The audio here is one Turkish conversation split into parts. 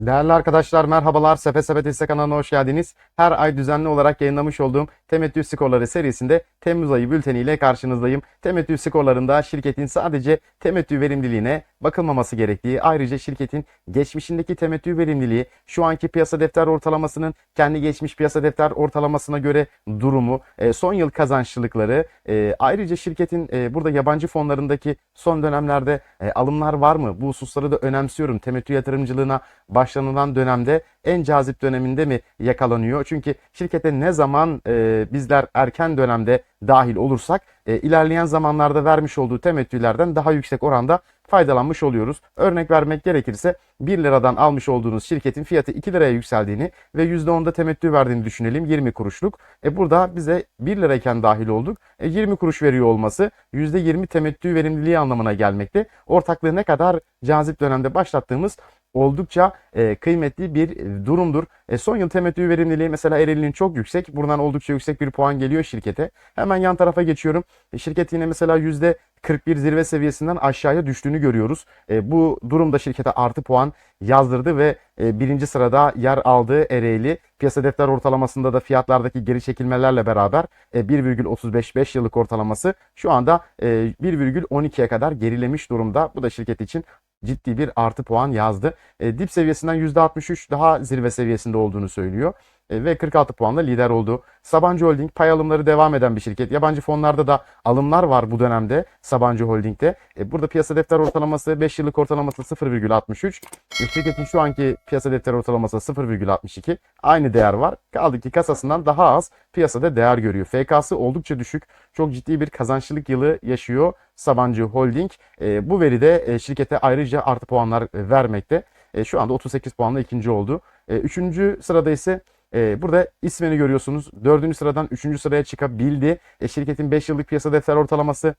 Değerli arkadaşlar merhabalar. Sefe Sepet Hisse kanalına hoş geldiniz. Her ay düzenli olarak yayınlamış olduğum Temettü Skorları serisinde Temmuz ayı bülteniyle karşınızdayım. Temettü skorlarında şirketin sadece temettü verimliliğine bakılmaması gerektiği, ayrıca şirketin geçmişindeki temettü verimliliği, şu anki piyasa defter ortalamasının kendi geçmiş piyasa defter ortalamasına göre durumu, e, son yıl kazançlılıkları, e, ayrıca şirketin e, burada yabancı fonlarındaki son dönemlerde alımlar var mı? Bu hususları da önemsiyorum. Temettü yatırımcılığına başlanılan dönemde en cazip döneminde mi yakalanıyor? Çünkü şirkete ne zaman e, bizler erken dönemde dahil olursak e, ilerleyen zamanlarda vermiş olduğu temettülerden daha yüksek oranda faydalanmış oluyoruz. Örnek vermek gerekirse 1 liradan almış olduğunuz şirketin fiyatı 2 liraya yükseldiğini ve %10'da temettü verdiğini düşünelim 20 kuruşluk. E burada bize 1 lirayken dahil olduk. E 20 kuruş veriyor olması %20 temettü verimliliği anlamına gelmekte. Ortaklığı ne kadar cazip dönemde başlattığımız oldukça e, kıymetli bir e, durumdur. E, son yıl temettü verimliliği mesela Ereğli'nin çok yüksek. Buradan oldukça yüksek bir puan geliyor şirkete. Hemen yan tarafa geçiyorum. Şirket yine mesela %41 zirve seviyesinden aşağıya düştüğünü görüyoruz. Bu durumda şirkete artı puan yazdırdı ve birinci sırada yer aldığı Ereğli piyasa defter ortalamasında da fiyatlardaki geri çekilmelerle beraber e, 1,35 5 yıllık ortalaması şu anda e, 1,12'ye kadar gerilemiş durumda. Bu da şirket için ciddi bir artı puan yazdı. E, dip seviyesinden %63 daha zirve seviyesinde olduğunu söylüyor. E, ve 46 puanla lider oldu. Sabancı Holding pay alımları devam eden bir şirket. Yabancı fonlarda da alımlar var bu dönemde Sabancı Holding'de. E, burada piyasa defter ortalaması 5 yıllık ortalaması 0,63. E, şirketin şu anki piyasa defter ortalaması 0,62. Aynı değer var. Kaldı ki kasasından daha az piyasada değer görüyor. FK'sı oldukça düşük. Çok ciddi bir kazançlılık yılı yaşıyor Sabancı Holding. Bu veri de e, şirkete ayrıca artı puanlar vermekte. Şu anda 38 puanla ikinci oldu. Üçüncü sırada ise e, burada ismini görüyorsunuz. Dördüncü sıradan üçüncü sıraya çıkabildi. E, şirketin 5 yıllık piyasa defter ortalaması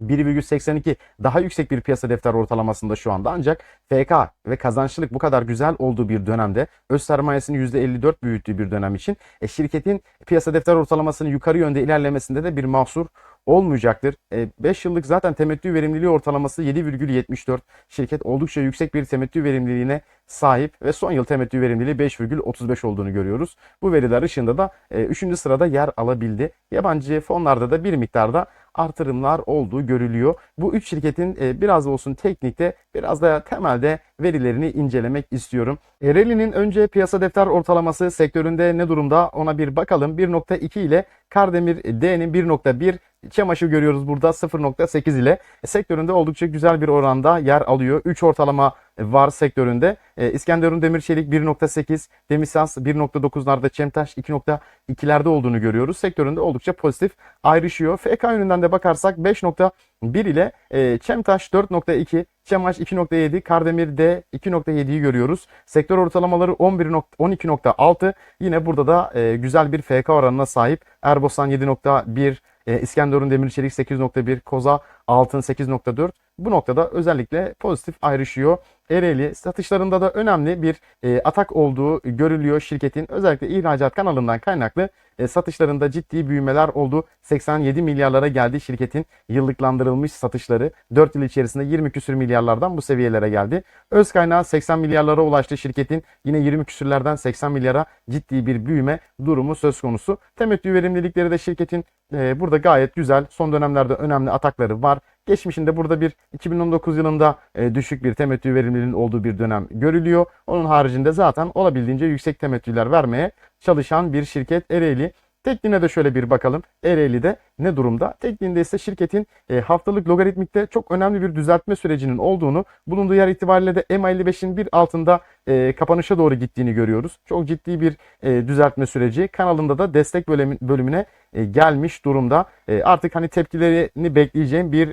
1,82 daha yüksek bir piyasa defter ortalamasında şu anda ancak FK ve kazançlılık bu kadar güzel olduğu bir dönemde öz sermayesini %54 büyüttüğü bir dönem için e, şirketin piyasa defter ortalamasını yukarı yönde ilerlemesinde de bir mahsur olmayacaktır. 5 yıllık zaten temettü verimliliği ortalaması 7,74. Şirket oldukça yüksek bir temettü verimliliğine sahip ve son yıl temettü verimliliği 5,35 olduğunu görüyoruz. Bu veriler ışığında da 3. sırada yer alabildi. Yabancı fonlarda da bir miktarda artırımlar olduğu görülüyor. Bu üç şirketin e, biraz olsun teknikte biraz da temelde verilerini incelemek istiyorum. Ereğli'nin önce piyasa defter ortalaması sektöründe ne durumda ona bir bakalım. 1.2 ile Kardemir D'nin 1.1 Çamaşır görüyoruz burada 0.8 ile e, sektöründe oldukça güzel bir oranda yer alıyor. 3 ortalama var sektöründe. E, İskenderun Demir Çelik 1.8, Demisans 1.9'larda, Çemtaş 2.2'lerde olduğunu görüyoruz. Sektöründe oldukça pozitif ayrışıyor. FK yönünden de bakarsak 5.1 ile e, Çemtaş 4.2, Çemaş 2.7, Kardemir D 2.7'yi görüyoruz. Sektör ortalamaları 11 12.6. Yine burada da e, güzel bir FK oranına sahip. Erbosan 7.1, e, İskenderun Demir Çelik 8.1, Koza Altın 8.4. Bu noktada özellikle pozitif ayrışıyor. Ereğli satışlarında da önemli bir e, atak olduğu görülüyor şirketin. Özellikle ihracat kanalından kaynaklı e, satışlarında ciddi büyümeler oldu. 87 milyarlara geldi şirketin yıllıklandırılmış satışları. 4 yıl içerisinde 20 küsür milyarlardan bu seviyelere geldi. Öz kaynağı 80 milyarlara ulaştı şirketin. Yine 20 küsürlerden 80 milyara ciddi bir büyüme durumu söz konusu. Temettü verimlilikleri de şirketin e, burada gayet güzel. Son dönemlerde önemli atakları var. Geçmişinde burada bir 2019 yılında e, düşük bir temettü verimliliğinin olduğu bir dönem görülüyor. Onun haricinde zaten olabildiğince yüksek temettüler vermeye çalışan bir şirket Ereğli. Tekniğine de şöyle bir bakalım. Ereğli'de ne durumda? Tekniğinde ise şirketin e, haftalık logaritmikte çok önemli bir düzeltme sürecinin olduğunu, bulunduğu yer itibariyle de M55'in bir altında e, kapanışa doğru gittiğini görüyoruz. Çok ciddi bir e, düzeltme süreci. Kanalında da destek bölümü, bölümüne gelmiş durumda. Artık hani tepkilerini bekleyeceğim bir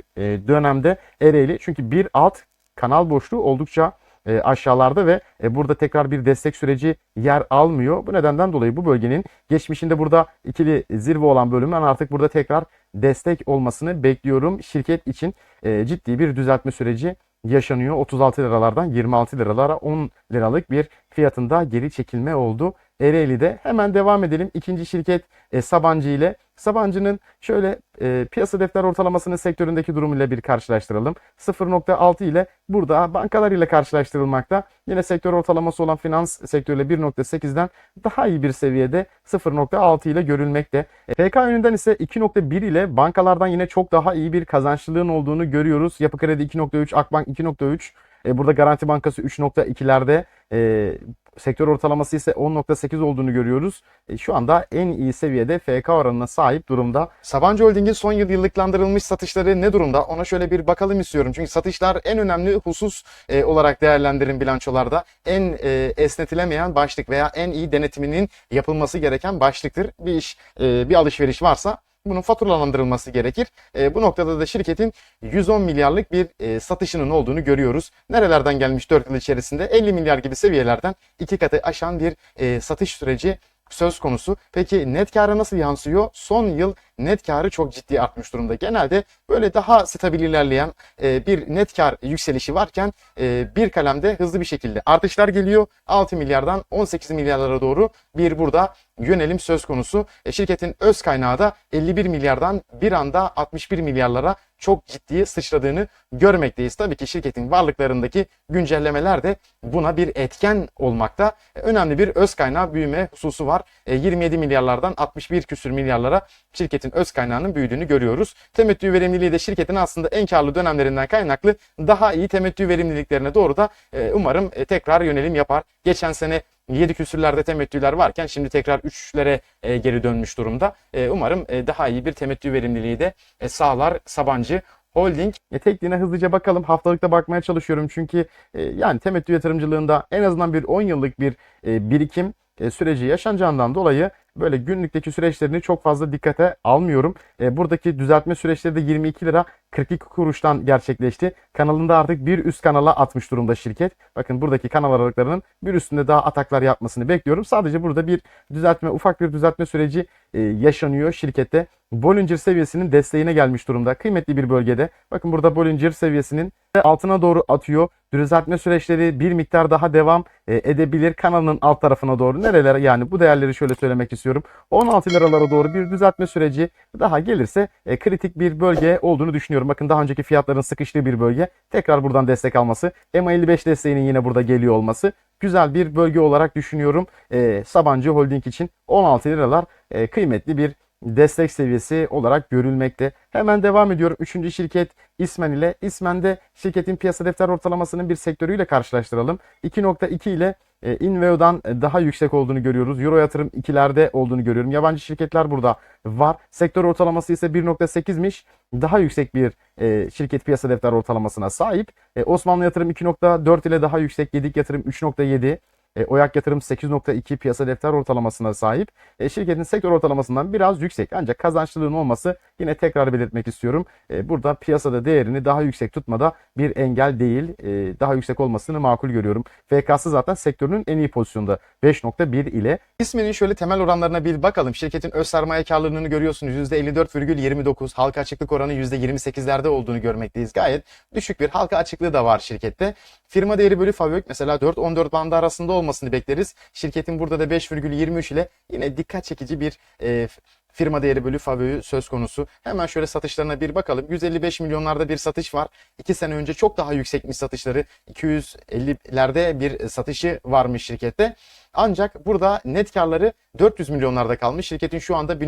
dönemde Ereğli. Çünkü bir alt kanal boşluğu oldukça e, aşağılarda ve e, burada tekrar bir destek süreci yer almıyor. Bu nedenden dolayı bu bölgenin geçmişinde burada ikili zirve olan bölümün artık burada tekrar destek olmasını bekliyorum. Şirket için e, ciddi bir düzeltme süreci yaşanıyor. 36 liralardan 26 liralara 10 liralık bir fiyatında geri çekilme oldu Ereğli'de. Hemen devam edelim. İkinci şirket e, Sabancı ile. Sabancı'nın şöyle e, piyasa defter ortalamasının sektöründeki durumuyla bir karşılaştıralım. 0.6 ile burada bankalar ile karşılaştırılmakta. Yine sektör ortalaması olan finans sektörüyle 1.8'den daha iyi bir seviyede 0.6 ile görülmekte. E, PK yönünden ise 2.1 ile bankalardan yine çok daha iyi bir kazançlılığın olduğunu görüyoruz. Yapı Kredi 2.3, Akbank 2.3. E, burada Garanti Bankası 3.2'lerde. E, sektör ortalaması ise 10.8 olduğunu görüyoruz. E, şu anda en iyi seviyede FK oranına sahip durumda. Sabancı Holding'in son yıl yıllıklandırılmış satışları ne durumda? Ona şöyle bir bakalım istiyorum. Çünkü satışlar en önemli husus e, olarak değerlendirin bilançolarda. En e, esnetilemeyen başlık veya en iyi denetiminin yapılması gereken başlıktır. Bir iş, e, bir alışveriş varsa bunun faturalandırılması gerekir. E, bu noktada da şirketin 110 milyarlık bir e, satışının olduğunu görüyoruz. Nerelerden gelmiş 4 yıl içerisinde? 50 milyar gibi seviyelerden iki katı aşan bir e, satış süreci söz konusu. Peki net kâra nasıl yansıyor? Son yıl net karı çok ciddi artmış durumda. Genelde böyle daha stabil ilerleyen e, bir net kar yükselişi varken e, bir kalemde hızlı bir şekilde artışlar geliyor. 6 milyardan 18 milyarlara doğru bir burada yönelim söz konusu. E, şirketin öz kaynağı da 51 milyardan bir anda 61 milyarlara çok ciddi sıçradığını görmekteyiz. Tabii ki şirketin varlıklarındaki güncellemeler de buna bir etken olmakta. E, önemli bir öz kaynağı büyüme hususu var. E, 27 milyarlardan 61 küsür milyarlara şirketin öz kaynağının büyüdüğünü görüyoruz. Temettü verimliliği de şirketin aslında en karlı dönemlerinden kaynaklı daha iyi temettü verimliliklerine doğru da e, umarım e, tekrar yönelim yapar. Geçen sene 7 küsürlerde temettüler varken şimdi tekrar 3'lere e, geri dönmüş durumda. E, umarım e, daha iyi bir temettü verimliliği de e, sağlar Sabancı Holding. E, tekniğine hızlıca bakalım. Haftalıkta bakmaya çalışıyorum çünkü e, yani temettü yatırımcılığında en azından bir 10 yıllık bir e, birikim e, süreci yaşanacağından dolayı böyle günlükteki süreçlerini çok fazla dikkate almıyorum. E, buradaki düzeltme süreçleri de 22 lira 42 kuruştan gerçekleşti. Kanalında artık bir üst kanala atmış durumda şirket. Bakın buradaki kanal aralıklarının bir üstünde daha ataklar yapmasını bekliyorum. Sadece burada bir düzeltme, ufak bir düzeltme süreci e, yaşanıyor şirkette. Bollinger seviyesinin desteğine gelmiş durumda. Kıymetli bir bölgede. Bakın burada Bollinger seviyesinin altına doğru atıyor. Düzeltme süreçleri bir miktar daha devam e, edebilir kanalının alt tarafına doğru. Nerelere yani bu değerleri şöyle söylemek istiyorum. 16 liralara doğru bir düzeltme süreci daha gelirse e, kritik bir bölge olduğunu düşünüyorum. Bakın daha önceki fiyatların sıkıştığı bir bölge. Tekrar buradan destek alması. EMA 55 desteğinin yine burada geliyor olması. Güzel bir bölge olarak düşünüyorum. E, Sabancı Holding için 16 liralar e, kıymetli bir destek seviyesi olarak görülmekte. Hemen devam ediyorum. Üçüncü şirket İsmen ile. İsmen'de şirketin piyasa defter ortalamasının bir sektörüyle karşılaştıralım. 2.2 ile e, Inveo'dan daha yüksek olduğunu görüyoruz. Euro yatırım 2'lerde olduğunu görüyorum. Yabancı şirketler burada var. Sektör ortalaması ise 1.8'miş. Daha yüksek bir e, şirket piyasa defter ortalamasına sahip. E, Osmanlı yatırım 2.4 ile daha yüksek. Gedik yatırım 3.7. E, Oyak yatırım 8.2 piyasa defter ortalamasına sahip. E, şirketin sektör ortalamasından biraz yüksek. Ancak kazançlılığın olması yine tekrar belirtmek istiyorum. E, burada piyasada değerini daha yüksek tutmada bir engel değil. E, daha yüksek olmasını makul görüyorum. FK'sı zaten sektörünün en iyi pozisyonda. 5.1 ile. İsminin şöyle temel oranlarına bir bakalım. Şirketin öz sermaye karlılığını görüyorsunuz. %54,29. Halka açıklık oranı %28'lerde olduğunu görmekteyiz. Gayet düşük bir halka açıklığı da var şirkette. Firma değeri bölü FAVÖK mesela 4-14 bandı arasında olmasını bekleriz. Şirketin burada da 5,23 ile yine dikkat çekici bir e, firma değeri bölü FAVÖ'yü söz konusu. Hemen şöyle satışlarına bir bakalım. 155 milyonlarda bir satış var. 2 sene önce çok daha yüksekmiş satışları. 250'lerde bir satışı varmış şirkette. Ancak burada net karları 400 milyonlarda kalmış. Şirketin şu anda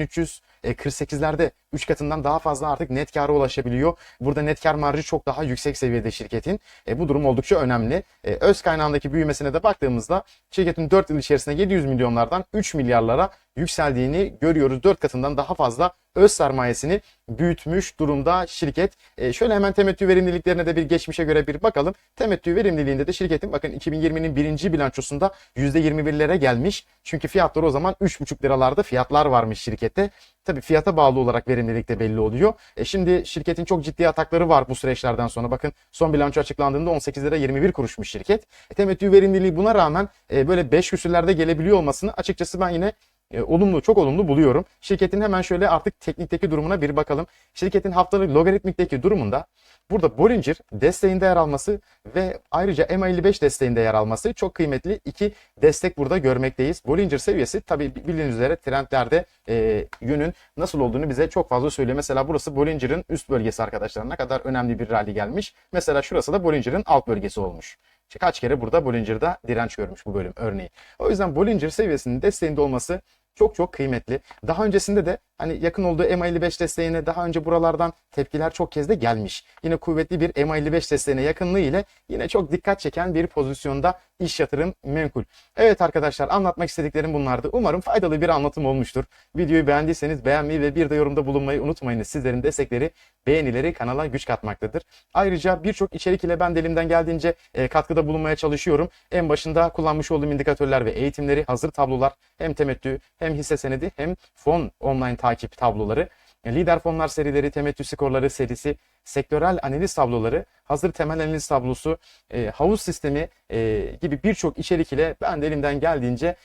1348'lerde 3 katından daha fazla artık net kâra ulaşabiliyor. Burada net kar marjı çok daha yüksek seviyede şirketin. E, bu durum oldukça önemli. E, öz kaynağındaki büyümesine de baktığımızda şirketin 4 yıl içerisinde 700 milyonlardan 3 milyarlara yükseldiğini görüyoruz. 4 katından daha fazla öz sermayesini büyütmüş durumda şirket. E, şöyle hemen temettü verimliliklerine de bir geçmişe göre bir bakalım. Temettü verimliliğinde de şirketin bakın 2020'nin birinci bilançosunda %21'lere gelmiş. Çünkü fiyatları o zaman 3,5 liralarda fiyatlar varmış şirkette. Tabii fiyata bağlı olarak verimlilik de belli oluyor. E şimdi şirketin çok ciddi atakları var bu süreçlerden sonra. Bakın son bilanço açıklandığında 18 lira 21 kuruşmuş şirket. E, temettü verimliliği buna rağmen e, böyle 5 küsürlerde gelebiliyor olmasını açıkçası ben yine e, olumlu, çok olumlu buluyorum. Şirketin hemen şöyle artık teknikteki durumuna bir bakalım. Şirketin haftalık logaritmikteki durumunda burada Bollinger desteğinde yer alması ve ayrıca MA55 desteğinde yer alması çok kıymetli iki destek burada görmekteyiz. Bollinger seviyesi tabi bildiğiniz üzere trendlerde e, yönün nasıl olduğunu bize çok fazla söylüyor. Mesela burası Bollinger'ın üst bölgesi arkadaşlar. Ne kadar önemli bir rally gelmiş. Mesela şurası da Bollinger'ın alt bölgesi olmuş. Kaç kere burada Bollinger'da direnç görmüş bu bölüm örneği. O yüzden Bollinger seviyesinin desteğinde olması çok çok kıymetli. Daha öncesinde de hani yakın olduğu MA55 desteğine daha önce buralardan tepkiler çok kez de gelmiş. Yine kuvvetli bir MA55 desteğine yakınlığı ile yine çok dikkat çeken bir pozisyonda iş yatırım menkul. Evet arkadaşlar anlatmak istediklerim bunlardı. Umarım faydalı bir anlatım olmuştur. Videoyu beğendiyseniz beğenmeyi ve bir de yorumda bulunmayı unutmayınız. Sizlerin destekleri, beğenileri kanala güç katmaktadır. Ayrıca birçok içerik ile ben de elimden geldiğince e, katkıda bulunmaya çalışıyorum. En başında kullanmış olduğum indikatörler ve eğitimleri, hazır tablolar, hem temettü hem hisse senedi hem fon online tabloları, e, lider fonlar serileri, temettü skorları serisi, sektörel analiz tabloları, hazır temel analiz tablosu, e, havuz sistemi e, gibi birçok içerik ile ben de elimden geldiğince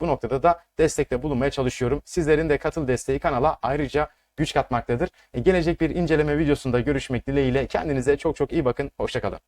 bu noktada da destekte bulunmaya çalışıyorum. Sizlerin de katıl desteği kanala ayrıca güç katmaktadır. Gelecek bir inceleme videosunda görüşmek dileğiyle kendinize çok çok iyi bakın. Hoşçakalın.